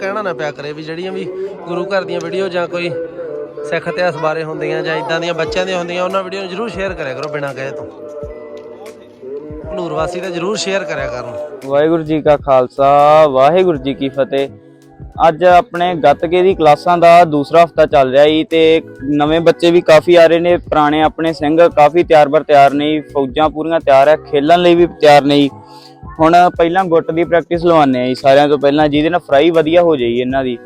ਕਹਿਣਾ ਨਾ ਪਿਆ ਕਰੇ ਵੀ ਜਿਹੜੀਆਂ ਵੀ ਗੁਰੂ ਘਰ ਦੀਆਂ ਵੀਡੀਓ ਜਾਂ ਕੋਈ ਸਿੱਖ ਇਤਿਹਾਸ ਬਾਰੇ ਹੁੰਦੀਆਂ ਜਾਂ ਇਦਾਂ ਦੀਆਂ ਬੱਚਿਆਂ ਦੀਆਂ ਹੁੰਦੀਆਂ, ਉਹਨਾਂ ਵੀਡੀਓ ਨੂੰ ਜਰੂਰ ਸ਼ੇਅਰ ਕਰਿਆ ਕਰੋ ਬਿਨਾਂ ਕਹੇ ਤੋਂ। ਭਨੂਰ ਵਾਸੀ ਤਾਂ ਜਰੂਰ ਸ਼ੇਅਰ ਕਰਿਆ ਕਰਨ। ਵਾਹਿਗੁਰੂ ਜੀ ਕਾ ਖਾਲਸਾ, ਵਾਹਿਗੁਰੂ ਜੀ ਕੀ ਫਤਿਹ। ਅੱਜ ਆਪਣੇ ਗੱਤਕੇ ਦੀ ਕਲਾਸਾਂ ਦਾ ਦੂਸਰਾ ਹਫਤਾ ਚੱਲ ਰਿਹਾ ਈ ਤੇ ਨਵੇਂ ਬੱਚੇ ਵੀ ਕਾਫੀ ਆ ਰਹੇ ਨੇ, ਪੁਰਾਣੇ ਆਪਣੇ ਸਿੰਘ ਕਾਫੀ ਤਿਆਰ ਬਰ ਤਿਆਰ ਨੇ ਫੌਜਾਂ ਪੂਰੀਆਂ ਤਿਆਰ ਹੈ ਖੇਲਣ ਲਈ ਵੀ ਤਿਆਰ ਨਹੀਂ ਹੁਣ ਪਹਿਲਾਂ ਗੁੱਟ ਦੀ ਪ੍ਰੈਕਟਿਸ ਲਵਾਉਂਦੇ ਆ ਜੀ ਸਾਰਿਆਂ ਤੋਂ ਪਹਿਲਾਂ ਜਿਹਦੇ ਨਾਲ ਫਰਾਈ ਵਧੀਆ ਹੋ ਜਾਈ ਇਹਨਾਂ ਦੀ।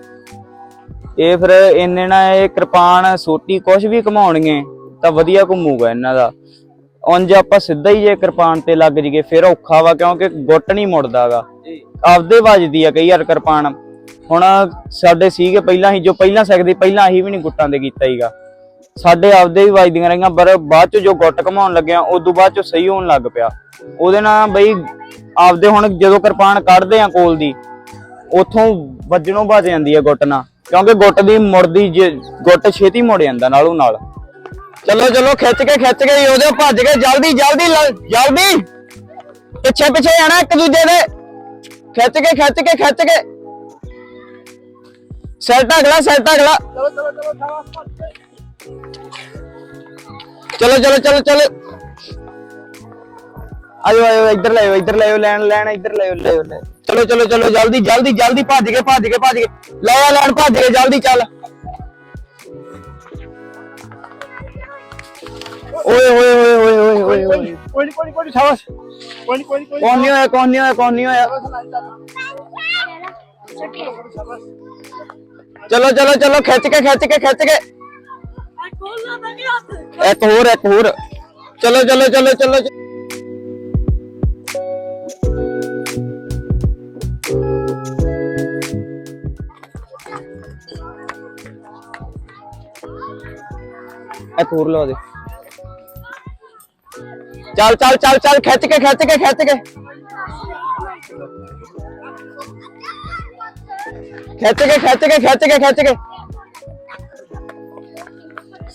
ਇਹ ਫਿਰ ਇੰਨੇ ਨਾਲ ਇਹ ਕਿਰਪਾਨ ਸੋਟੀ ਕੁਝ ਵੀ ਘਮਾਉਣਗੇ ਤਾਂ ਵਧੀਆ ਘੁੰਮੂਗਾ ਇਹਨਾਂ ਦਾ। ਉਂਝ ਆਪਾਂ ਸਿੱਧਾ ਹੀ ਜੇ ਕਿਰਪਾਨ ਤੇ ਲੱਗ ਜੀਏ ਫਿਰ ਔਖਾ ਵਾ ਕਿਉਂਕਿ ਗੁੱਟ ਨਹੀਂ ਮੁੜਦਾਗਾ ਆਪਦੇ ਵੱਜਦੀ ਆ ਕਈ ਵਾਰ ਕਿਰਪਾਨ। ਹੁਣ ਸਾਡੇ ਸੀਗੇ ਪਹਿਲਾਂ ਹੀ ਜੋ ਪਹਿਲਾਂ ਸਿੱਖਦੇ ਪਹਿਲਾਂ ਅਸੀਂ ਵੀ ਨਹੀਂ ਗੁੱਟਾਂ ਦੇ ਕੀਤਾ ਹੀਗਾ। ਸਾਡੇ ਆਪਦੇ ਵੀ ਵੱਜਦੀਆਂ ਰਹੀਆਂ, ਪਰ ਬਾਅਦ ਚ ਜੋ ਗੁੱਟ ਘਮਾਉਣ ਲੱਗਿਆ, ਉਦੋਂ ਬਾਅਦ ਚ ਸਹੀ ਹੋਣ ਲੱਗ ਪਿਆ। ਉਹਦੇ ਨਾਲ ਬਈ ਆਪਦੇ ਹੁਣ ਜਦੋਂ ਕਿਰਪਾਨ ਕੱਢਦੇ ਆ ਕੋਲ ਦੀ, ਉਥੋਂ ਵੱਜਣੋਂ ਭੱਜ ਜਾਂਦੀ ਆ ਗੁੱਟ ਨਾਲ, ਕਿਉਂਕਿ ਗੁੱਟ ਦੀ ਮੁੜਦੀ ਗੁੱਟ ਛੇਤੀ ਮੁੜ ਜਾਂਦਾ ਨਾਲੋਂ ਨਾਲ। ਚਲੋ ਚਲੋ, ਖਿੱਚ ਕੇ ਖਿੱਚ ਕੇ ਉਹਦੇ ਭੱਜ ਕੇ ਜਲਦੀ ਜਲਦੀ ਜਲਦੀ। ਪਿੱਛੇ ਪਿੱਛੇ ਆਣਾ ਇੱਕ ਦੂਜੇ ਦੇ। ਖਿੱਚ ਕੇ ਖਿੱਚ ਕੇ ਖਿੱਚ ਕੇ। ਸੈਟ ਅਗਲਾ ਸੈਟ ਅਗਲਾ ਚਲੋ ਚਲੋ ਚਲੋ ਚਲੋ ਆਇਓ ਆਇਓ ਇੱਧਰ ਲੈ ਆਇਓ ਇੱਧਰ ਲੈ ਆਇਓ ਲੈਣ ਲੈਣ ਇੱਧਰ ਲੈ ਆਇਓ ਲੈ ਆਇਓ, ਲੈ ਆਇਓ। ਚਲੋ ਚਲੋ ਚਲੋ ਜਲਦੀ ਜਲਦੀ ਜਲਦੀ ਭੱਜ ਕੇ ਭੱਜ ਕੇ ਭੱਜ ਕੇ ਲੈ ਆ ਲੈਣ ਭੱਜ ਕੇ ਜਲਦੀ ਚੱਲ ਓਏ ਓਏ ਓਏ ਓਏ ਓਏ ਓਏ ਓਏ ਕੋਈ ਨਹੀਂ ਕੋਈ ਨਹੀਂ ਕੋਈ ਨਹੀਂ ਸ਼ਾਬਾਸ਼ ਕੋਈ ਨਹੀਂ ਕੋਈ ਨਹੀਂ ਕੋਈ ਕੌਣ ਨਹੀਂ ਹੋਇਆ ਕੌਣ ਨਹੀਂ ਹੋਇਆ ਕੌਣ ਨਹੀਂ ਹੋਇਆ ਚਲੋ ਚਲੋ ਚਲੋ ਖਿੱਚ ਕੇ ਖਿੱਚ ਕੇ ਖਿੱਚ ਕੇ ਇੱਕ ਹੋਰ ਇੱਕ ਹੋਰ ਚਲੋ ਚਲੋ ਚਲੋ ਚਲੋ ਇੱਕ ਹੋਰ ਲਵਾ ਦੇ ਚੱਲ ਚੱਲ ਚੱਲ ਚੱਲ ਖਿੱਚ ਕੇ ਖਿੱਚ ਕੇ ਖਿੱਚ ਕੇ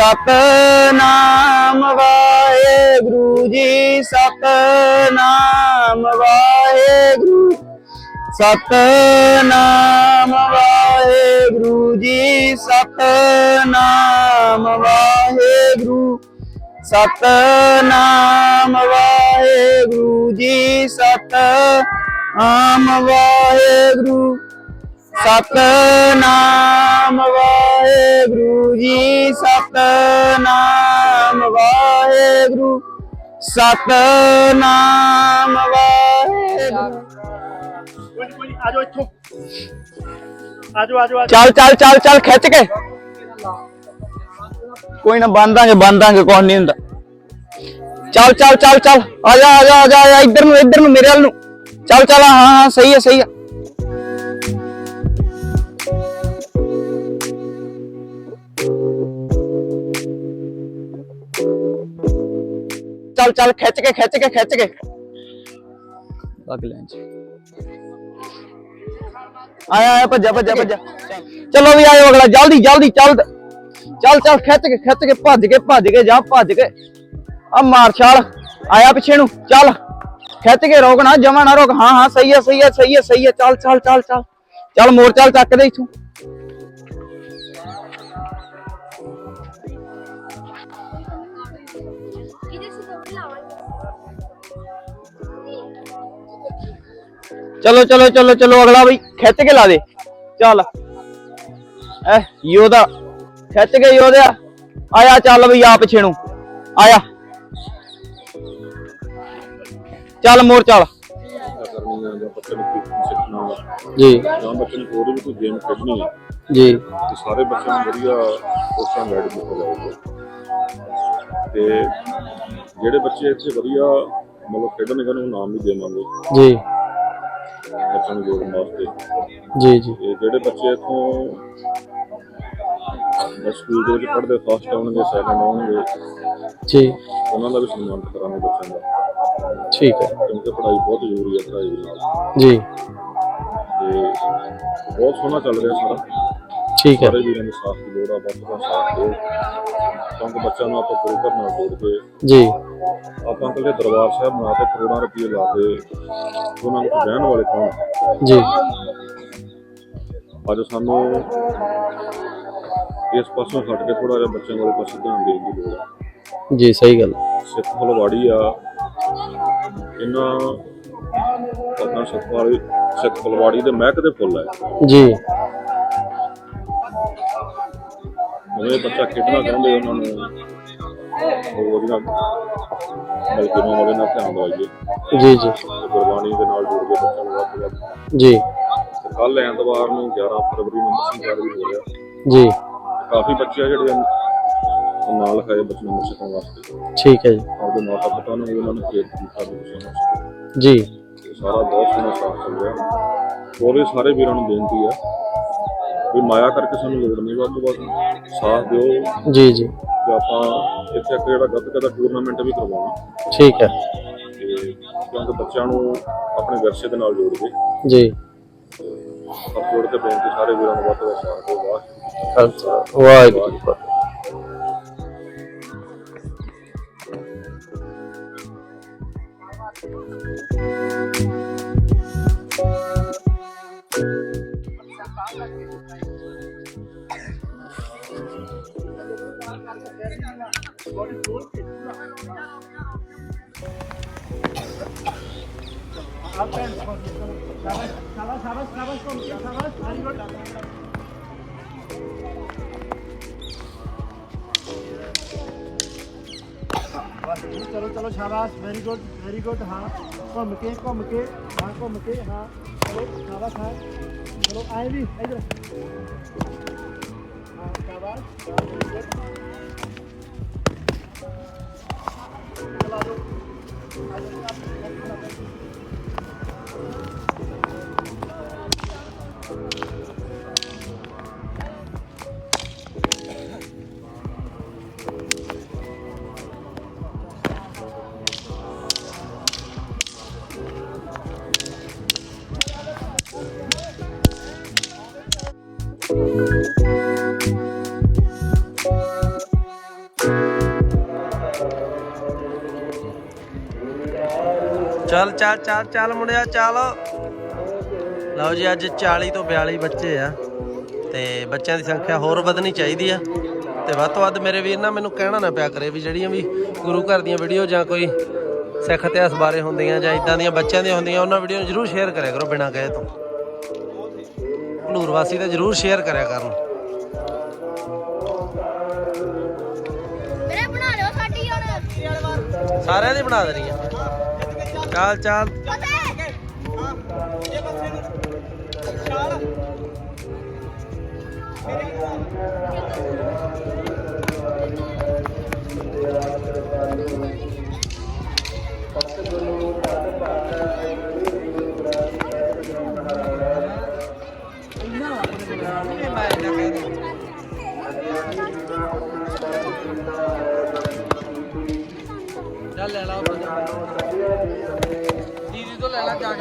ਸਤਨਾਮ ਵਾਹਿਗੁਰੂ ਜੀ, ਸਤਨਾਮ ਵਾਹਿਗੁਰੂ। ਸਤਨਾਮ ਵਾਹਿਗੁਰੂ ਜੀ, ਸਤਨਾਮ ਵਾਹਿਗੁਰੂ। ਸਤਨਾਮ ਵਾਹਿਗੁਰੂ ਜੀ ਸਤ ਆਮ ਵਾਹਿਗੁਰੂ। ਸਤਨਾਮ ਵਾਹਿਗੁਰੂ ਜੀ ਸਤਨਾਮ ਵਾਹਿਗੁਰੂ ਸਤਨਾਮ ਵਾਹਿਗੁਰੂ। ਕੋਈ ਕੋਈ ਨਹੀਂ ਆ ਜਾਓ ਇੱਥੋਂ। ਆ ਜਾਓ ਆ ਜਾਓ ਆ ਜਾਓ। ਚੱਲ ਚੱਲ ਚੱਲ ਚੱਲ ਖਿੱਚ ਕੇ। ਕੋਈ ਨਾ ਬੰਦਾਂਗੇ ਬੰਦਾਂਗੇ ਕੋਈ ਨਹੀਂ ਹੁੰਦਾ। ਚੱਲ ਚੱਲ ਚੱਲ ਚੱਲ ਆ ਜਾ ਆ ਜਾ ਆ ਜਾ, ਇੱਧਰ ਨੂੰ ਇੱਧਰ ਨੂੰ ਮੇਰੇ ਵੱਲ ਨੂੰ। ਚੱਲ ਚੱਲ ਹਾਂ ਹਾਂ ਸਹੀ ਹੈ ਸਹੀ ਹੈ। ਚੱਲ ਚੱਲ ਖਿੱਚ ਕੇ ਖਿੱਚ ਕੇ ਖਿੱਚ ਕੇ। ਲੱਗ ਲੈਣ ਚ। ਆਇਆ ਆਇਆ ਭੱਜਾ ਭੱਜਾ ਭੱਜਾ ਚਲੋ ਵੀ ਆਇਓ ਅਗਲਾ ਜਲਦੀ ਜਲਦੀ ਚੱਲ ਚੱਲ ਚੱਲ ਖਿੱਚ ਕੇ ਖਿੱਚ ਕੇ ਭੱਜ ਕੇ ਭੱਜ ਕੇ ਜਾ ਭੱਜ ਕੇ। ਆ ਮਾਰ ਛਾਲ ਆਇਆ ਪਿੱਛੇ ਨੂੰ ਚੱਲ। ਖਿੱਚ ਕੇ ਰੋਕ ਨਾ ਜਮਾ ਨਾ ਰੋਕ। ਹਾਂ ਹਾਂ ਸਹੀ ਹੈ ਸਹੀ ਹੈ ਸਹੀ ਹੈ ਸਹੀ ਹੈ। ਚੱਲ ਚੱਲ ਚੱਲ ਚੱਲ। ਚੱਲ ਮੋੜ ਚੱਲ ਚੱਕ ਦੇ ਇਥੋਂ। ਚਲੋ ਚਲੋ ਚਲੋ ਚਲੋ ਅਗਲਾ ਬਈ ਖਿੱਚ ਕੇ ਲਾ ਦੇ। ਚੱਲ। ਐ ਯੋਦਾ ਖਿੱਚ ਕੇ ਯੋਧਿਆ। ਆਇਆ ਚੱਲ ਬਈ ਆ ਪਿੱਛੇ ਨੂੰ ਆਇਆ। ਚੱਲ ਮੋਰ ਚੱਲ। ਜਾਂ। ਜੀ ਜਾਂ ਬੱਚੇ ਨੂੰ ਹੋਰ ਵੀ ਕੋਈ ਗੇਮ ਖੇਡਣੀ ਹੈ ਜੀ। ਤੇ ਸਾਰੇ ਬੱਚਿਆਂ ਨੂੰ ਵਧੀਆ ਕੋਚਾਂ ਗਾਈਡ ਕੀਤਾ ਜਾਊਗਾ। ਤੇ ਜਿਹੜੇ ਬੱਚੇ ਇੱਥੇ ਵਧੀਆ ਮਤਲਬ ਖੇਡਣਗੇ ਉਹਨਾਂ ਨੂੰ ਨਾਮ ਵੀ ਦੇਵਾਂਗੇ। ਜੀ। ਬੱਚਿਆਂ ਨੂੰ ਜੋੜਨ ਵਾਸਤੇ ਜੀ ਜੀ। ਤੇ ਜਿਹੜੇ ਬੱਚੇ ਇੱਥੋਂ ਸਕੂਲ ਦੇ ਵਿੱਚ ਪੜ੍ਹਦੇ ਫਸਟ ਆਉਣਗੇ ਸੈਕਿੰਡ ਆਉਣਗੇ ਜੀ। ਉਹਨਾਂ ਦਾ ਵੀ ਸਨਮਾਨ ਕਰਾਂਗੇ ਬੱਚਿਆਂ ਦਾ। ਠੀਕ ਹੈ। ਕਿਉਂਕਿ ਪੜ੍ਹਾਈ ਬਹੁਤ ਜ਼ਰੂਰੀ ਹੈ ਪੜ੍ਹਾਈ। ਦੇ ਨਾਲ ਜੀ। ਤੇ ਬਹੁਤ ਸੋਹਣਾ ਚੱਲ ਰਿਹਾ ਸਾਰਾ। ਠੀਕ ਹੈ। ਸਾਰੇ ਵੀਰਾਂ ਦੇ ਸਾਥ ਦੀ ਲੋੜ ਆ ਵੱਧ ਤੋਂ ਵੱਧ ਸਾਥ ਦਿਓ। ਕਿਉਂਕਿ ਬੱਚਿਆਂ ਨੂੰ ਆਪਾਂ ਗੁਰੂ ਘਰ ਨਾਲ ਜੋੜ ਕੇ ਜੀ। ਆਪਾਂ ਕੱਲੇ ਦਰਬਾਰ ਸਾਹਿਬ ਬਣਾ ਕੇ ਕਰੋੜਾਂ ਰੁਪਏ ਲਾ ਕੇ ਉਹਨਾਂ ਨੂੰ ਰਹਿਣ ਵਾਲੇ ਕੌਣ? ਜੀ। ਅੱਜ ਸਾਨੂੰ ਇਸ ਪਾਸੋਂ ਹਟ ਕੇ ਥੋੜਾ ਜਿਹਾ ਬੱਚਿਆਂ ਵਾਲੇ ਪਾਸੇ ਧਿਆਨ ਦੇਣ ਦੀ ਲੋੜ ਆ। ਜੀ ਸਹੀ ਗੱਲ। ਸਿੱਖ ਫਲਵਾੜੀ ਆ। ਇਹਨਾਂ ਆਪਣਾ ਸਿੱਖ ਵਾਲੀ ਸਿੱਖ ਫਲਵਾੜੀ ਦੇ ਮਹਿਕ ਦੇ ਫੁੱਲ ਹੈ ਜੀ। ਜਿਹੜੇ ਬੱਚਾ ਖੇਡਣਾ ਚਾਹੁੰਦੇ ਉਹਨਾਂ ਨੂੰ ਉਹ ਉਹਦੇ ਨਾਲ ਬਲਕਿ ਨੂੰ ਵਾਲੇ ਨਾਲ ਧਿਆਨ ਦਵਾਈਏ। ਜੀ ਜੀ। ਗੁਰਬਾਣੀ ਦੇ ਨਾਲ ਜੁੜ ਕੇ ਬੱਚਿਆਂ ਨੂੰ ਵੱਧ ਜੀ। ਕੱਲ ਐਤਵਾਰ ਨੂੰ 11 ਫਰਵਰੀ ਨੂੰ ਮਸੀਹ ਵੀ ਹੋ ਰਿਹਾ। ਜੀ। ਕਾਫੀ ਬੱਚੇ ਆ ਜਿਹੜੇ ਨਾਲ ਲਿਖਾਏ ਬੱਚਿਆਂ ਨੂੰ ਸਿੱਖਣ ਵਾਸਤੇ। ਠੀਕ ਹੈ ਜੀ। ਆਪਦੇ ਮਾਤਾ ਪਿਤਾ ਨੂੰ ਉਹਨਾਂ ਨੇ ਪ੍ਰੇਰਿਤ ਕੀਤਾ ਉਹਨਾਂ ਨੂੰ। ਜੀ। ਸਾਰਾ ਬਹੁਤ ਸੋਹਣਾ ਸਾਥ ਚੱਲ ਰਿਹਾ। ਉਹਦੇ ਸਾਰੇ ਵੀਰਾਂ ਨੂੰ ਬੇਨਤੀ ਆ ਵੀ ਮਾਇਆ ਕਰਕੇ ਸਾਨੂੰ ਲੋੜ ਨਹੀਂ ਵੱਧ ਤੋਂ ਵੱਧ ਸਾਥ ਦਿਓ। ਜੀ ਜੀ। ਤੇ ਆਪਾਂ ਇੱਥੇ ਇੱਕ ਜਿਹੜਾ ਗੱਤਕਾ ਦਾ ਟੂਰਨਾਮੈਂਟ ਵੀ ਕਰਵਾਉਣਾ। ਠੀਕ ਹੈ। ਤੇ ਕਿਉਂਕਿ ਬੱਚਿਆਂ ਨੂੰ ਆਪਣੇ ਵਿਰਸੇ ਦੇ ਨਾਲ ਜੋੜਦੇ ਜੀ। ਜੋੜ ਕੇ ਬੇਨਤੀ ਸਾਰੇ ਵੀਰਾਂ ਨੂੰ ਵੱਧ ਤੋਂ ਵੱਧ ਸਾਥ ਦਿਓ ਵਾਹਿਗੁਰੂ ਖਾਲਸਾ। ਬਸ ਜੀ, ਚਲੋ ਚਲੋ ਸ਼ਾਬਾਸ਼ ਵੈਰੀ ਗੁੱਡ ਵੈਰੀ ਗੁੱਡ ਹਾਂ ਘੁੰਮ ਕੇ ਘੁੰਮ ਕੇ ਹਾਂ ਘੁੰਮ ਕੇ, ਹਾਂ, ਚਲੋ ਸ਼ਾਬਾਸ਼ ਹਾਂ ਚਲੋ, ਆਏ ਵੀ, ਇਧਰ। ਹਾਂ ਸ਼ਾਬਾਸ਼ ਵੈਰੀ ਗੁੱਡ ਚਲਾ ਦੋ ਚੱਲ ਚੱਲ ਚੱਲ ਚੱਲ ਮੁੰਡਿਆ ਚੱਲ। ਲਓ ਜੀ ਅੱਜ 40 ਤੋਂ 42 ਬੱਚੇ ਆ। ਤੇ ਬੱਚਿਆਂ ਦੀ ਸੰਖਿਆ ਹੋਰ ਵਧਣੀ ਚਾਹੀਦੀ ਆ। ਤੇ ਵੱਧ ਤੋਂ ਵੱਧ ਮੇਰੇ ਵੀਰ ਨਾ ਮੈਨੂੰ ਕਹਿਣਾ ਨਾ ਪਿਆ ਕਰੇ ਵੀ ਜਿਹੜੀਆਂ ਵੀ ਗੁਰੂ ਘਰ ਦੀਆਂ ਵੀਡੀਓ ਜਾਂ ਕੋਈ ਸਿੱਖ ਇਤਿਹਾਸ ਬਾਰੇ ਹੁੰਦੀਆਂ ਜਾਂ ਇਦਾਂ ਦੀਆਂ ਬੱਚਿਆਂ ਦੀਆਂ ਹੁੰਦੀਆਂ ਉਹਨਾਂ ਵੀਡੀਓ ਨੂੰ ਜਰੂਰ ਸ਼ੇਅਰ ਕਰਿਆ ਕਰੋ ਬਿਨਾਂ ਕਹੇ ਤੋਂ। ਭਨੂਰ ਵਾਸੀ ਤਾਂ ਜਰੂਰ ਸ਼ੇਅਰ ਕਰਿਆ ਕਰਨ। ਮੇਰੇ ਬਣਾ ਲਿਓ ਸਾਡੀ ਹੁਣ। ਸਾਰਿਆਂ ਦੀ ਬਣਾ ਦੇਣੀ ਆ। ਚੱਲ ਚੱਲ। ਪਤਾ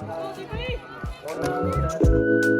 ਜਾ ਕੇ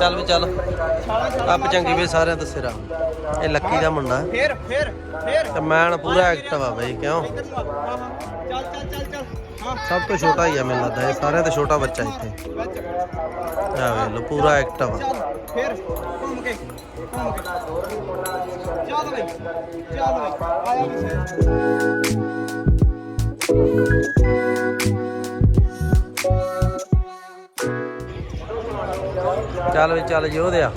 ਚੱਲ ਵੀ ਚੱਲ। ਅੱਪ ਚੰਗੀ ਵੇ ਸਾਰਿਆਂ ਤੋਂ ਸਿਰਾ। ਇਹ ਲੱਕੀ ਦਾ ਮੁੰਡਾ। ਫਿਰ ਫਿਰ ਫਿਰ। ਤੇ ਮੈਨ ਪੂਰਾ ਐਕਟਿਵ ਆ ਬਈ ਕਿਉਂ? ਚੱਲ ਚੱਲ ਚੱਲ। ਚੱਲ ਸਭ ਤੋਂ ਛੋਟਾ ਹੀ ਆ ਮੈਨੂੰ ਲੱਗਦਾ ਇਹ ਸਾਰਿਆਂ ਤੋਂ ਛੋਟਾ ਬੱਚਾ ਇੱਥੇ। ਆ ਵੇਖ ਲਓ ਪੂਰਾ ਐਕਟਿਵ ਆ ਫਿਰ ਘੁੰਮ ਕੇ ਘੁੰਮ ਕੇ। ਚੱਲ ਬਈ ਚੱਲ ਬਈ। ਆਇਆ ਵੀ ਚੱਲ ਵੀ ਚੱਲ ਯੋਧਿਆ